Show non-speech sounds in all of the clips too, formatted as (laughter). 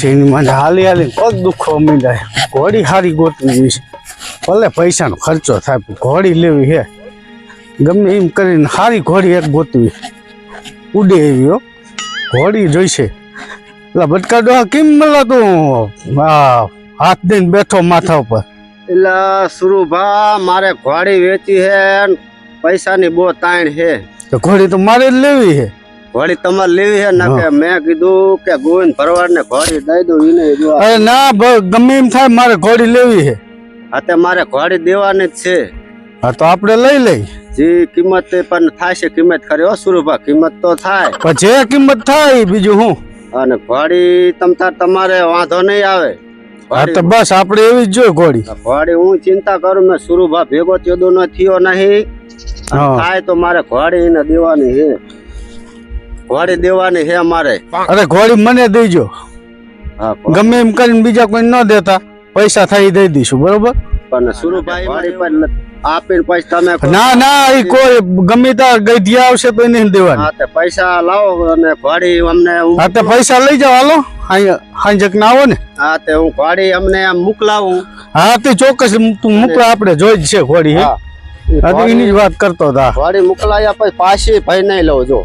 છે મને હાલી હાલી પગ દુખો મીંડાય ઘોડી સારી ગોતવી છે. ભલે પૈસાનો ખર્ચો થાય ઘોડી લેવી હે. ગમે એમ કરીને સારી ઘોડી એક ગોતવી. ઉડે એવી હો. ઘોડી જોઈશે. એટલે બટકા ડોહા કેમ મળે તું હાથ દઈને બેઠો માથા ઉપર. એટલે સુરુભા મારે ઘોડી વેચી હે ને પૈસાની બહુ તાણ હે. તો ઘોડી તો મારે જ લેવી છે ઘોડી તમારે લેવી હે ના કે મેં કીધું કે ગોવિંદ ભરવાડ ને ઘોડી દઈ દઉં એને અરે ના ગમે એમ થાય મારે ઘોડી લેવી છે. તે મારે ઘોડી દેવાની જ છે. હા તો આપણે લઈ લઈ. જે કિંમત પણ થાય છે કિંમત ખરી હો સુરુભા કિંમત તો થાય. પણ જે કિંમત થાય બીજું હું? અને ઘોડી તમ તાર તમારે વાંધો નહીં આવે. હા તો બસ આપણે એવી જ જોઈએ ઘોડી. ઘોડી હું ચિંતા કરું મેં સુરુભા ભેગો ત્યોદો ન થયો નહીં. હા. થાય તો મારે ઘોડી એને દેવાની છે. ઘોડી દેવાની છે મારે અરે ઘોડી મને દેજો. હા ગમે એમ કરીને બીજા કોઈ ન દેતા પૈસા થાય દઈ દઈશું બરોબર? પણ સુરુભાઈ મારી પણ આપીને પછી તમે ના ના એ કોઈ ગમે ત્યાં ગઈઢિયા આવશે તો એને દેવાની. હા તે પૈસા લાવો અને ઘોડી અમને હું- તે પૈસા લઈ જાઓ હાલો. હાંજક ના આવો ને. હા તે હું ઘોડી અમને આમ મોકલાવું. હા તે ચોક્કસ તું મોકલા આપણે જોઈ જ છે ઘોડી હે? હા હા તો એની જ વાત કરતો હતા ઘોડી મોકલાયા પછી પાછી ભાઈ નહીં લઉં જો.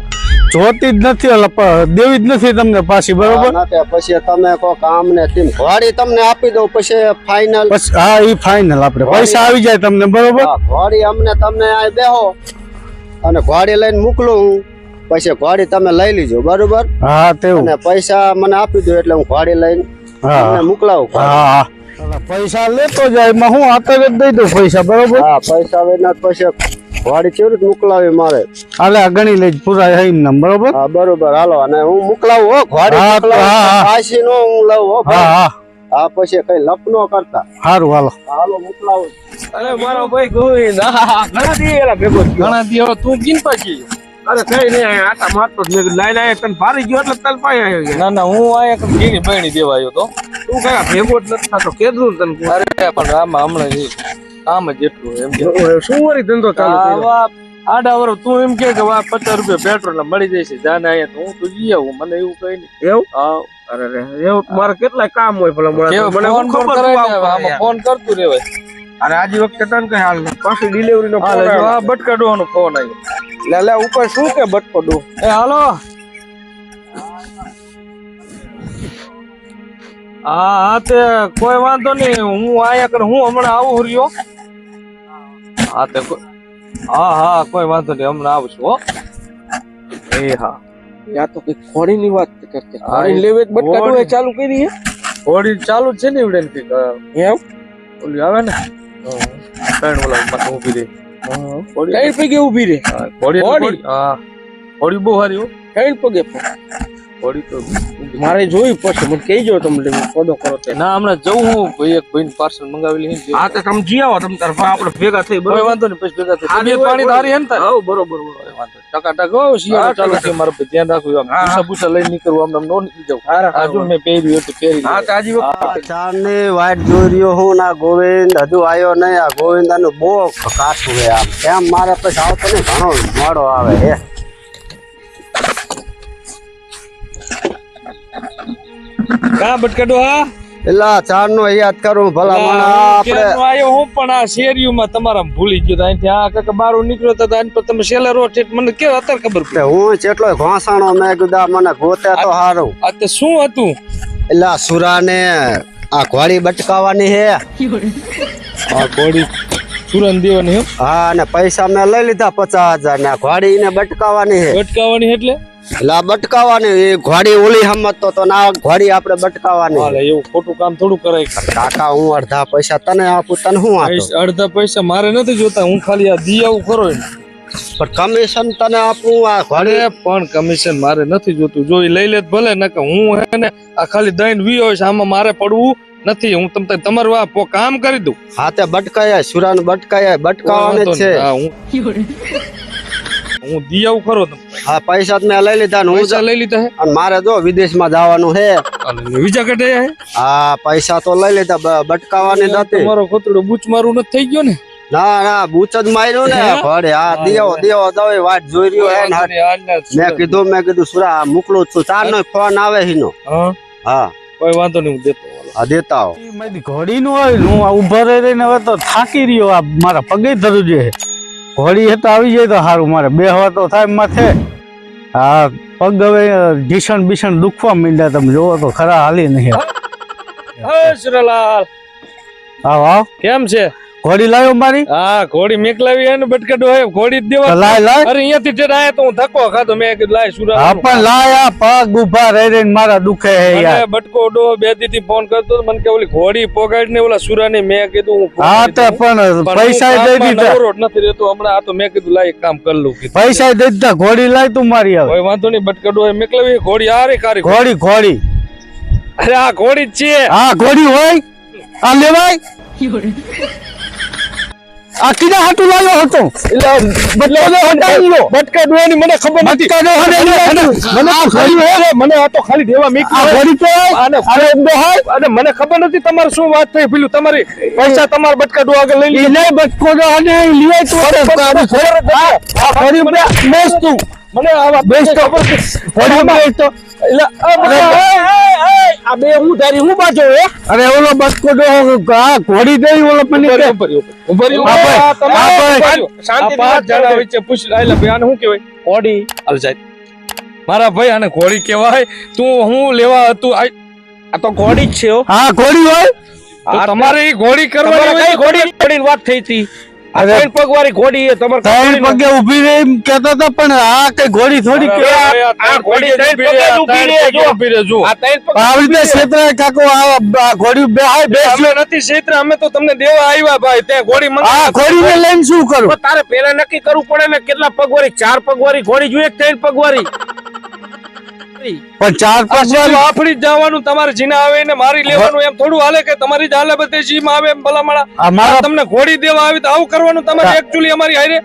જોતી જ નથી દેવી જ નથી તમને પાછી બરોબર? પછી તમે કહો કામ ને ઘોડી તમને આપી દઉં પછી ફાઇનલ હા એ ફાઇનલ આપણે. પૈસા આવી જાય તમને બરોબર? ઘોડી અમને તમને આ બેહો. અને ઘોડી લઈને મોકલું હું. પછી ઘોડી તમે લઈ લીજો બરોબર? હા તેવું. અને પૈસા મને આપી દો એટલે હું ઘોડી લઈને મોકલાવું હા હા. પૈસા લેતો જાય એમાં હું અત્યારે જ દઈ દઉં પૈસા બરોબર? હા પૈસા વેના પછી વાડી કેવી રીતે મોકલાવી મારે? હાલે આ ગણી લઈ પૂરા હઈ ને બરોબર? હા બરોબર હાલો અને હું મોકલાવું હો. મોકલાવું પાછી નો હું લઉં હો હા હા. આ પછી કઈ લપ નો કરતા. સારું હાલો. હાલો મોકલાવું. અરે મારો ભાઈ ગોવિંદ. ઘણા દી એલા ભેગો ઘણા દી તું કિન પાછી? અરે કઈ નહીં અહીંયા આટા મારતો જ. મેં કીધું લાઈને તને ભારી ગયો એટલે તલ પાઈ આવ્યો ના ના હું આયા ઘીની બહેણી દેવા આવ્યો તો. તું કઈ ભેગો જ નથી થતો તને અરે પણ આમાં હમણાં કામ જ એટલું એમ શું ધંધો ચાલુ આડા વરસ તું એમ કે કે વા પચાસ રૂપિયા પેટ્રોલ મળી જશે જાને અહીંયા તો હું તો જઈ આવું મને એવું કઈ નહીં એવું? હા. અરે રે એવું મારે કેટલાય કામ હોય ભલા મને ફોન ખબર ફોન કરતું રેવાય અરે આજે વખતે તને કઈ હાલ. પાછી ડિલિવરી નો આ બટકા ડોહાનો ફોન આવ્યો. લે લે ઉપર શું કે બટપડું એ હાલો. હા હા તે કોઈ વાંધો નહીં. હું આયા કર હું હમણાં આવું રહ્યો. હા તે હા હા કોઈ વાંધો નહીં હમણાં આવું છું હો. એ હા. યા તો કઈ ખોડી ની વાત કરતે. ખોડી એ લેવે જ બટકા ખોડી. ચાલુ કરી હે? હોડી ચાલુ છે ને એવડે એમ? ઓલી આવે ને? ત્રણ ઓલા ઊભી રહી. કઈ પગે ઊભી રે. હા બહુ સારી કઈ પગે મારે જોયું પછી મને કહીજો તમને ફોટો કરો તે. ના હમણાં જવું હું. ભાઈ એક ભાઈ પાર્સલ મંગાવેલી હા તો તમે જી આવો તમે તરફ આપણે ભેગા થઈ બરોબર? વાંધો નહીં પછી ભેગા થઈ. આ પાણી ધારી તારી તાર? ને હા બરોબર બરોબર. વાંધો ટકા ટકા હો, શિયાળો ચાલુ છે મારે ભાઈ ધ્યાન રાખવું આમ પૂછા પૂછા લઈને નીકળવું આમ નો નીકળી જાવ હા જો મેં પહેર્યું હતું પહેરી હા તો આજી વખત ચારની વાટ જોઈ રહ્યો હું ના ગોવિંદ હજુ આવ્યો નહીં. આ ગોવિંદાનું બહુ કાઠું છે આમ. કેમ મારે પછી આવતો નહીં ઘણો મોડો આવે હે કા બટકડો હા? એલા ચાર નો યાદ કરું ભલા માણા આપણે આયો? હું પણ આ શેરીઓમાં તમારા ભૂલી ગયો તા અહીંથી આ કાકા બારું નીકળ્યો તો આની પર તમે સેલરો ઠેઠ. મને કેવો અત્યારે ખબર પડે? હું જેટલો ઘોસાણો મેં ગુદા મને ગોતે તો સારું આ તે શું હતું? એલા સુરા સુરાને આ ઘોડી બટકાવાની હે. આ ઘોડી સુરન દેવાની હે? હા અને પૈસા મેં લઈ લીધા પચાસ હજાર ને ઘોડી ને બટકાવાની હે બટકાવાની એટલે? આ બટકાવાની એ ઘોડી ઓલી સમજતો તો ના ઘોડી આપણે બટકાવાની. હાલે એવું ખોટું કામ થોડું કરાય કાકા હું અડધા પૈસા તને આપું તને હું આપું? અડધા પૈસા મારે નથી જોતા હું ખાલી આ દી આવું ખરો ને પણ કમિશન તને આપું આ ઘોડી? પણ કમિશન મારે નથી જોતું. જો લઈ લે ભલે ભલે નકર હું હે ને આ ખાલી દઈને વી હોય છે આમાં મારે પડવું નથી હું તમને તમારું આ પો- કામ કરી દઉં. હાથે બટકાયા સુરાને બટકાયા બટકાવાની છે. હું હું દી આવું ખરો તમે હા પૈસા મેં લઈ લીધા ને હું લઈ લીધા હે? અને મારે જો વિદેશમાં જવાનું છે હાલે, વિઝા કઢાયા હા? પૈસા તો લઈ લીધા બટકાવાની નથી મારો ખોતડો બૂચ મારું નથી થઈ ગયો ને? ના ના બૂચ જ માર્યું ને. ભરે હા દેવો દેવો દવે વાત જોઈ રહ્યો હે મેં કીધું મેં કીધું સુરા મોકલું છું. ચાર નો ફોન આવે હિનો. હા? હા. કોઈ વાંધો નહીં હું દેતો આ દેતા આવો. મારી ઘોડી નું હોય હું આ ઊભા રહી રહીને હવે તો થાકી રહ્યો આ મારા પગે ધરું છે. ઘોડી હેતા આવી જાય તો સારું મારે બે હવા તો થાય માથે. હા પગ હવે ભીષણ ભીષણ દુખવા માંડ્યા તમે જોવો તો ખરા હાલી નહીં. હે સુરલાલ આવ આવ. કેમ છે? ઘોડી લાવ્યો મારી? હા ઘોડી મેકલાવી હે ને બટકડો હે ઘોડી જ તો દેવા લાય લાય. અરે અહીંયાથી ટેટ આયા તો હું ધક્કો ખાધો મેં કીધું લાય સુરલાલ હા પણ લાય આ પગ ઊભા રહી રહીને મારા દુખે હે મને યાર. બટકો ડો બે દીથી ફોન કરતો તો મને કે ઓલી ઘોડી પોગાડી ને ઓલા સુરાની મેં કીધું હું હા પોગાડી તે દઉં. પણ પણ પૈસા હું દઈ કામમાં દીધા. નવરો જ નથી રહેતો. હમણાં આ તો મેં કીધું લાય એક કામ કરી લઉં કીધું. પૈસા દઈ દીધા ઘોડી લાય તું મારી હવે. કોઈ વાંધો નહીં બટકડો હે મેકલાવી ઘોડી આરે કારી ઘોડી. ઘોડી અરે આ ઘોડી જ છે. હા ઘોડી હોય? આ લેવાય? (laughs) આ કીધા હાટું લાવ્યો હતો. બટકો હટાવી લો બટકા ડોવાની મને ખબર નથી. બટકા નો હટાવી લો. મને આ ઘોડી હે મને આ તો ખાલી દેવા મીક આ ઘોડી તો અને અરે એમનો હાય. અને મને ખબર નથી તમારે શું વાત થઈ. પેલું તમારી પૈસા તમાર બટકા ડો આગળ લઈ ઈ નહીં બટકો નો અને લીવાય તો. આ ઉપર બેસ તું. મને આ વાત બેસ તો. ઘોડી ઉપર બેસ તો. એટલે આ બે હું ધારી હું બાજો હે? અરે ઓલો આ ઘોડી દઈ ઓલો મને પાંચ વાત જણા કરો. વચ્ચે પૂછ એટલે ભાઈ આને શું કહેવાય? ઘોડી હાલ સાહેબ મારા ભાઈ આને ઘોડી કહેવાય. તું હું લેવા હતું આ આ તો ઘોડી જ છે હા. ઘોડી હોય. તો તમારે એ ઘોડી કરવાની તો ઘોડી વાત થઈ હતી? આ પગ વાળી પગવાળી ઘોડી છે તમારે ત્રણ પગે ઊભી રહી એમ કહેતા હતા પણ આ કઈ ઘોડી થોડી. ભાઈ, આ ઘોડી ત્રણ ત્રણ પગે પગે ઊભી રહે, ત્રણ પગે જો. આ ત્રણ પગ આવી રીતે છેતરાય કાકો આ ઘોડી બેહાય બેસ અમે નથી ક્ષેત્ર અમે તો તમને દેવા આવ્યા ભાઈ તે ઘોડી મંગાવી. આ ઘોડીને લઈને શું કરું તારે પેલા નક્કી કરવું પડે ને કેટલા પગવાળી ચાર પગવાળી ઘોડી જોઈએ ત્રણ પગ પગવાળી પણ ચાર પાંચ વાફડી જ જવાનું તમારે જીના આવે ને મારી લેવાનું એમ થોડું હાલે કે તમારી જ હાલે બધે જીમાં આવે એમ ભલામણા. આ મારા તમને ઘોડી દેવા આવી તો આવું કરવાનું તમારે એકચ્યુઅલી અમારી હારે.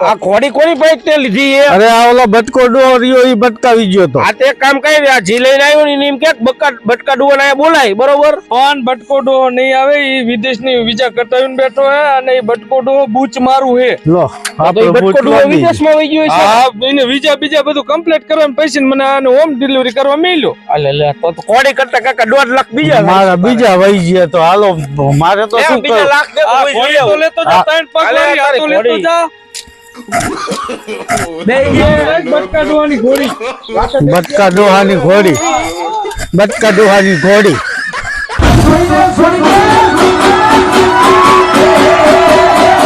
આ ઘોડી કોની પાસે તે લીધી છે. અરે આ ઓલો બટકો ડો રહ્યો ઈ બટકાવી ગયો તો. આ તે એક કામ કરી આ જી લઈને આવ્યો ને એમ કે બટકા બટકા ડુવાના અહીંયા બોલાય બરોબર? પણ બટકો ડો નહીં આવે એ વિદેશની વિઝા કટાવીને બેઠો હે અને એ બટકો ડો બૂચ મારું હે. લો તો આપણે એ બટકો બૂટ ડુવો લાગી. વિદેશમાં વહી ગયો છે હા એને વિઝા બીજા બધું કમ્પ્લીટ કરવા પૈસા મને આને હોમ ડિલિવરી કરવા મેલ્યો અલે લે તો તો ઘોડી કરતા કાકા દોઢ લાખ બીજા મારા બીજા વહી ગયા તો હાલો મારે તો એ શું બીજા કરું? લાખ દે આ તો ઘોડી તો લેતો જા આ- ત્રણ પગ અલે, વાળી, આ તો તારી લેતો ઘોડી. જા. બે ગયા (laughs) બટકા ડોવાની ઘોડી. બટકા ડોહાની ઘોડી. બટકા ડોહાની ઘોડી.